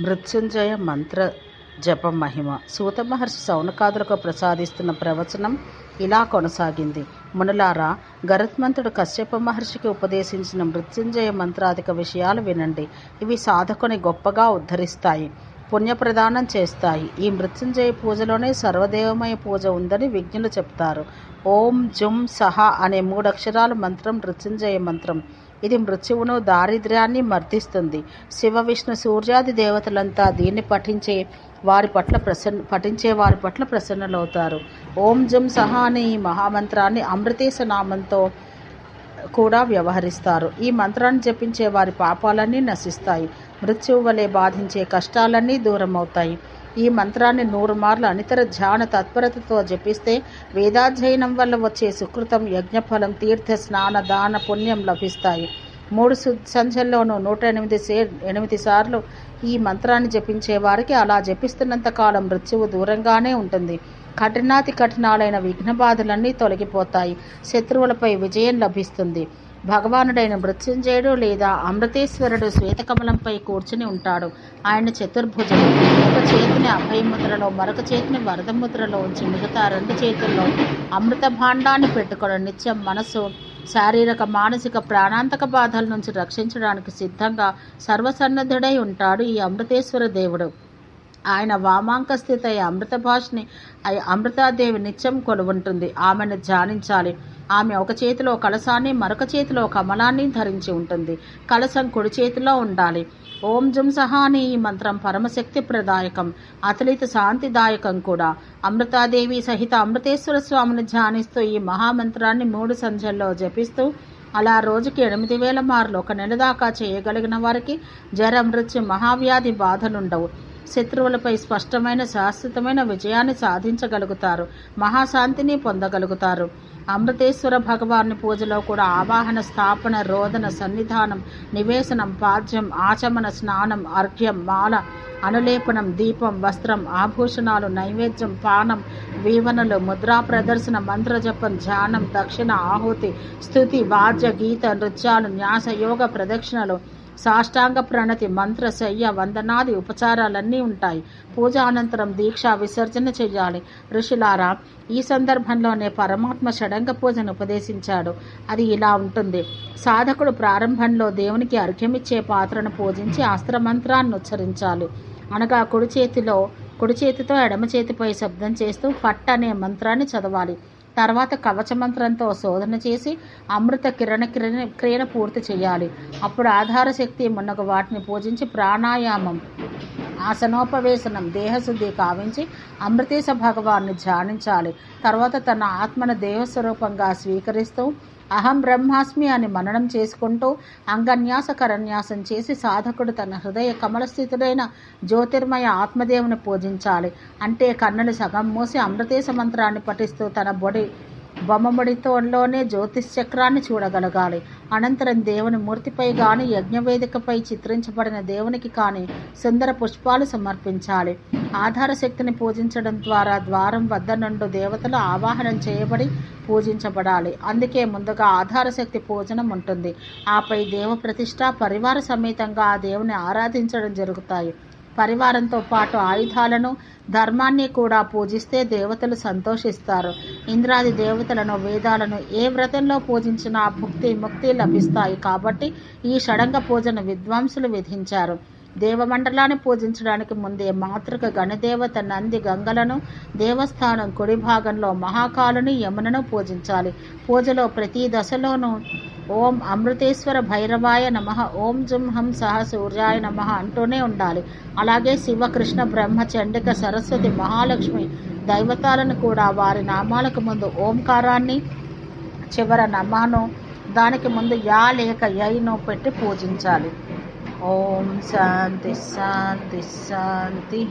మృత్యుంజయ మంత్ర జప మహిమ. సూత మహర్షి సౌనకాదులకు ప్రసాదిస్తున్న ప్రవచనం ఇలా కొనసాగింది. మునులారా గరుత్మంతుడు కశ్యప మహర్షికి ఉపదేశించిన మృత్యుంజయ మంత్రాధిక విషయాలు వినండి. ఇవి సాధకుని గొప్పగా ఉద్ధరిస్తాయి. పుణ్యప్రదానం చేస్తాయి. ఈ మృత్యుంజయ పూజలోనే సర్వదేవమయ పూజ ఉందని విజ్ఞులు చెప్తారు. ఓం జుం సహా అనే మూడక్షరాల మంత్రం మృత్యుంజయ మంత్రం. ఇది మృత్యువును దారిద్ర్యాన్ని మర్దిస్తుంది. శివ విష్ణు సూర్యాది దేవతలంతా దీన్ని పఠించే వారి పట్ల ప్రసన్న పఠించే వారి పట్ల ప్రసన్నలవుతారు. ఓం జం సహా అనే ఈ మహామంత్రాన్ని అమృతేశ నామంతో కూడా వ్యవహరిస్తారు. ఈ మంత్రాన్ని జపించే వారి పాపాలన్నీ నశిస్తాయి. మృత్యువు వలె బాధించే కష్టాలన్నీ దూరమవుతాయి. ఈ మంత్రాన్ని నూరు మార్లు అనితర ధ్యాన తత్పరతతో జపిస్తే వేదాధ్యయనం వల్ల వచ్చే సుకృతం యజ్ఞఫలం తీర్థ స్నాన దాన పుణ్యం లభిస్తాయి. మూడు సు సంధ్యల్లోనూ నూట ఎనిమిది సే ఎనిమిది సార్లు ఈ మంత్రాన్ని జపించే వారికి అలా జపిస్తున్నంత కాలం మృత్యువు దూరంగానే ఉంటుంది. కఠినాతి కఠినాలైన విఘ్న బాధలన్నీ తొలగిపోతాయి. శత్రువులపై విజయం లభిస్తుంది. భగవానుడైన మృత్యుంజయుడు లేదా అమృతేశ్వరుడు శ్వేతకమలంపై కూర్చుని ఉంటాడు. ఆయన చతుర్భుజుడు ఒక చేతిని అభయముద్రలో మరొక చేతిని వరదముద్రలో ఉంచి మిగతా రెండు చేతుల్లో అమృత భాండాన్ని పెట్టుకుని నిత్యం మనసు శారీరక మానసిక ప్రాణాంతక బాధల నుంచి రక్షించడానికి సిద్ధంగా సర్వసన్నద్ధుడై ఉంటాడు ఈ అమృతేశ్వర దేవుడు. ఆయన వామాంక స్థిత అయి అమృత భాషని అమృతాదేవి నిత్యం కొలువుంటుంది. ఆమెను ధ్యానించాలి. ఆమె ఒక చేతిలో కలశాన్ని మరొక చేతిలో కమలాన్ని ధరించి ఉంటుంది. కలశం కుడి చేతిలో ఉండాలి. ఓం జుం సహాని ఈ మంత్రం పరమశక్తి ప్రదాయకం అతలిత శాంతిదాయకం కూడా. అమృతాదేవి సహిత అమృతేశ్వర స్వామిని ధ్యానిస్తూ ఈ మహామంత్రాన్ని మూడు సంధ్యల్లో జపిస్తూ అలా రోజుకి ఎనిమిది వేల మార్లు ఒక నెల దాకా చేయగలిగిన వారికి జర మృత్యు మహావ్యాధి బాధలుండవు. శత్రువులపై స్పష్టమైన శాశ్వతమైన విజయాన్ని సాధించగలుగుతారు. మహాశాంతిని పొందగలుగుతారు. అమృతేశ్వర భగవాన్ని పూజలో కూడా ఆవాహన స్థాపన రోదన సన్నిధానం నివేశనం పాద్యం ఆచమన స్నానం అర్ఘ్యం మాల అనులేపనం దీపం వస్త్రం ఆభూషణాలు నైవేద్యం పానం వీవనలు ముద్రా ప్రదర్శన మంత్రజపం ధ్యానం దక్షిణ ఆహుతి స్థుతి వాద్య గీత నృత్యాలు న్యాస యోగ ప్రదక్షిణలు సాష్టాంగ ప్రణతి మంత్ర శయ్య వందనాది ఉపచారాలన్నీ ఉంటాయి. పూజ అనంతరం దీక్ష విసర్జన చేయాలి. ఋషులారా ఈ సందర్భంలోనే పరమాత్మ షడంగ పూజను ఉపదేశించాడు. అది ఇలా ఉంటుంది. సాధకుడు ప్రారంభంలో దేవునికి అర్ఘ్యమిచ్చే పాత్రను పూజించి అస్త్రమంత్రాన్ని ఉచ్చరించాలి. అనగా కుడి చేతిలో కుడి చేతితో ఎడమ చేతిపై శబ్దం చేస్తూ ఫట్ అనే మంత్రాన్ని చదవాలి. తర్వాత కవచ మంత్రంతో శోధన చేసి అమృత కిరణ కిరణ క్రియను పూర్తి చేయాలి. అప్పుడు ఆధార శక్తి మున్నగు వాటిని పూజించి ప్రాణాయామం ఆసనోపవేశనం దేహశుద్ధి కావించి అమృతేశ భగవాన్ని ధ్యానించాలి. తర్వాత తన ఆత్మను దేవస్వరూపంగా స్వీకరిస్తూ అహం బ్రహ్మాస్మి అని మననం చేసుకుంటూ అంగన్యాస కరన్యాసం చేసి సాధకుడు తన హృదయ కమలస్థితుడైన జ్యోతిర్మయ ఆత్మదేవుని పూజించాలి. అంటే కన్నులు సగం మూసి అమృతేశ మంత్రాన్ని పఠిస్తూ తన బొడి బొమ్మముడితోలోనే జ్యోతిష్ చక్రాన్ని చూడగలగాలి. అనంతరం దేవుని మూర్తిపై గాని యజ్ఞవేదికపై చిత్రించబడిన దేవునికి కానీ సుందర పుష్పాలు సమర్పించాలి. ఆధార శక్తిని పూజించడం ద్వారా ద్వారం వద్ద నుండి దేవతలు ఆవాహనం చేయబడి పూజించబడాలి. అందుకే ముందుగా ఆధార శక్తి పూజనం ఉంటుంది. ఆపై దేవ ప్రతిష్ట పరివార సమేతంగా ఆ దేవుని ఆరాధించడం జరుగుతాయి. పరివారంతో పాటు ఆయుధాలను ధర్మాన్ని కూడా పూజిస్తే దేవతలు సంతోషిస్తారు. ఇంద్రాది దేవతలను వేదాలను ఏ వ్రతంలో పూజించినా భుక్తి ముక్తి లభిస్తాయి కాబట్టి ఈ షడంగ పూజను విద్వాంసులు విధించారు. దేవమండలాన్ని పూజించడానికి ముందే మాతృక గణదేవత నంది గంగలను దేవస్థానం కుడి భాగంలో మహాకాలుని యమునను పూజించాలి. పూజలో ప్రతి దశలోనూ ఓం అమృతేశ్వర భైరవాయ నమ ఓం జుం హం సహ సూర్యాయ నమ అంటూనే ఉండాలి. అలాగే శివ కృష్ణ బ్రహ్మ చండిక సరస్వతి మహాలక్ష్మి దైవతాలను కూడా వారి నామాలకు ముందు ఓంకారాన్ని చివర నమాను దానికి ముందు యా లేక యైను పెట్టి పూజించాలి. ఓం శాంతి శాంతి శాంతి